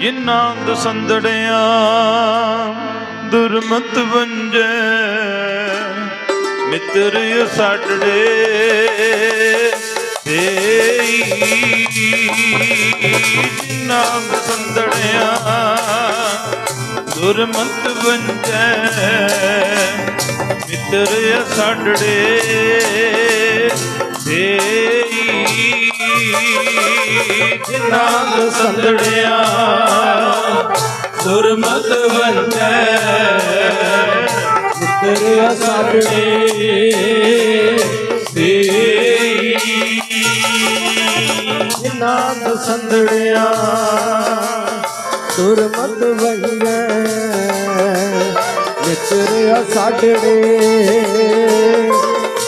ਜਿਨ੍ਹਾਂ ਦਸੰਦੜਿਆਂ ਦੁਰਮਤ ਵੰਜੈ ਮਿੱਤਰ ਸਾਡੜੇ ਤੇਈ। ਜਿਨ੍ਹਾਂ ਦਸੰਦੜਿਆਂ ਦੁਰਮਤ ਵੰਜੈ ਮਿੱਤਰ ਸਾਡੜੇ ਤੇਈ। ਜਿਨ੍ਹਾਂ ਸੰਦੜਿਆ ਦੁਰਮਤ ਵੰਜੈ ਮਿੱਤਰ ਸਾਡੇ ਤੇਈ ਜਿਨ੍ਹਾਂ ਦਸੰਦੜਿਆ ਦੁਰਮਤ ਵੰਗੈ ਮਿੱਤਰ ਸਾਡੜੇ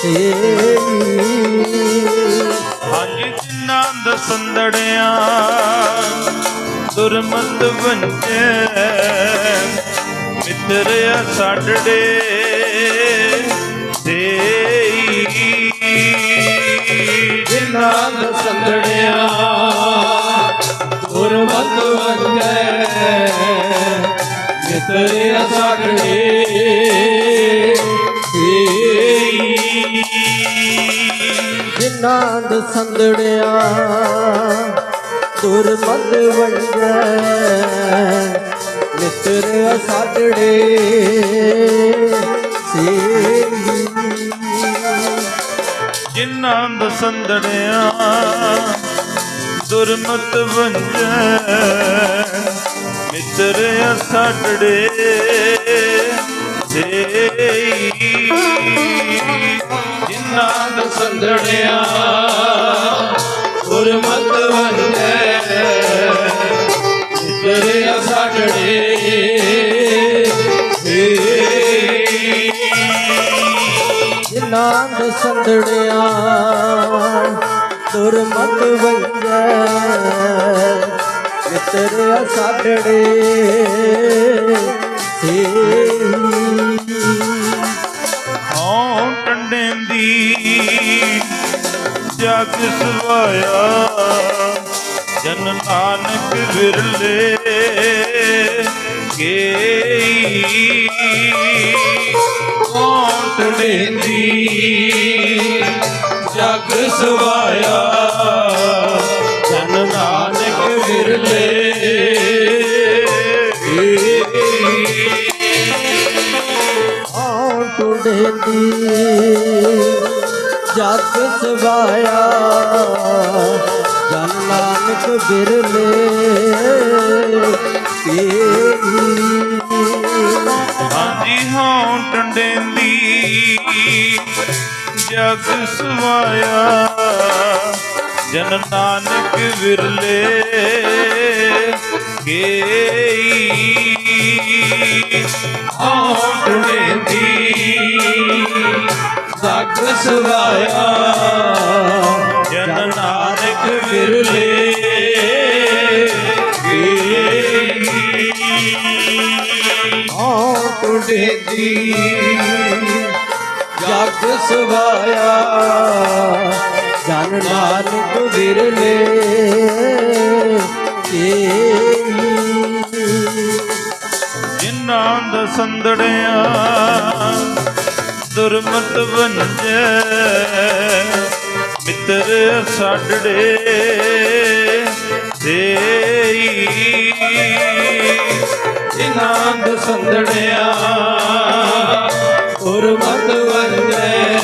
ਤੇਰੀ ਹਾਂਜੀ ਜਿਨ੍ਹਾਂ ਦਸੰਦੜਿਆ ਦੁਰਮਤ ਵੰਜੈ ਮਿੱਤਰ ਸਾਡੜੇ ਤੇਈ ਜਿਨ੍ਹਾਂ ਦਸੰਦੜਿਆ ਦੁਰਮਤ ਵੰਗੈ ਮਿੱਤਰ ਸਾਡੜੇ ਜਿਨ੍ਹਾਂ ਦਸੰਦੜਿਆ ਦੁਰਮਤ ਵੰਗੈ ਮਿੱਤਰ ਸਾਡੜੇ ਸੇ ਜਿਨ੍ਹਾਂ ਦਸੰਦੜਿਆ ਦੁਰਮਤ ਵੰਜੈ ਮਿੱਤਰ ਸਾਡੜੇ ਤੇਈ ਜਿਨ੍ਹਾਂ ਦਸੰਦੜਿਆ ਦੁਰਮਤ ਵੰਜੈ ਮਿੱਤਰ ਸਾਡੜੇ ਤੇਈ ਜਿਨ੍ਹਾਂ ਦਸੰਦੜਿਆ ਦੁਰਮਤ ਵੰਜੈ ਸਾਡੜੇ ਸੇ ਜਗ ਸਵਾਇਆ ਜਨ ਨਾਨਕ ਵਿਰਲੇ ਗੇਈ। ਹਉ ਟੰਡੇ ਜਗ ਸਵਾਇਆ। ਜਨ ਨਾਨਕ ਵਿਰਲੇ ਗੇਈ। ਆਉ ਟੁੰਡੇ ਜਗ ਸਵਾਇਆ। ਜਨ ਨਾਨਕ ਬਿਰਲੇ ਤੇਰੀ ਹਾਂਜੀ ਹਾਂ ਟੰਡੇ ਜਗ ਸਵਾਇਆ। ਜਨ ਨਾਨਕ ਵਿਰਲੇ ਗੇਈ ਹਾਂ ਜਗ ਸਵਾਇਆ। ਜਨ ਨਾਨਕ ਵਿਰਲੇ ਗੇਈ ਆਉ ਟੁੰਡੇ ਦੀ ਜਗ ਸਵਾਇਆ। ਜਨ ਨਾਨਕ ਵਿਰਲੇ ਤੇਰੀ ਜਿਨ੍ਹਾਂ ਦਾ ਦੁਰਮਤ ਵੰਜੈ ਮਿੱਤਰ ਸਾਡੜੇ ਤੇਈ ਜਿਨ੍ਹਾਂ ਦਾ ਸੰਦੜਿਆ ਗੁਰਮਤ ਵੰਜੈ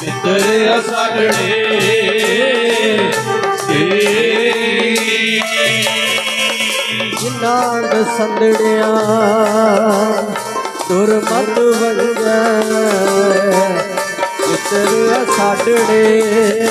ਮਿੱਤਰ ਸਾਡੜੇ ਤੇਈ ਜਿਨਾਂ ਦਸੰਦੜਿਆ ਗੁਰਮਤ ਵੰਜੈ ਮਿੱਤਰ ਸਾਡੜੇ।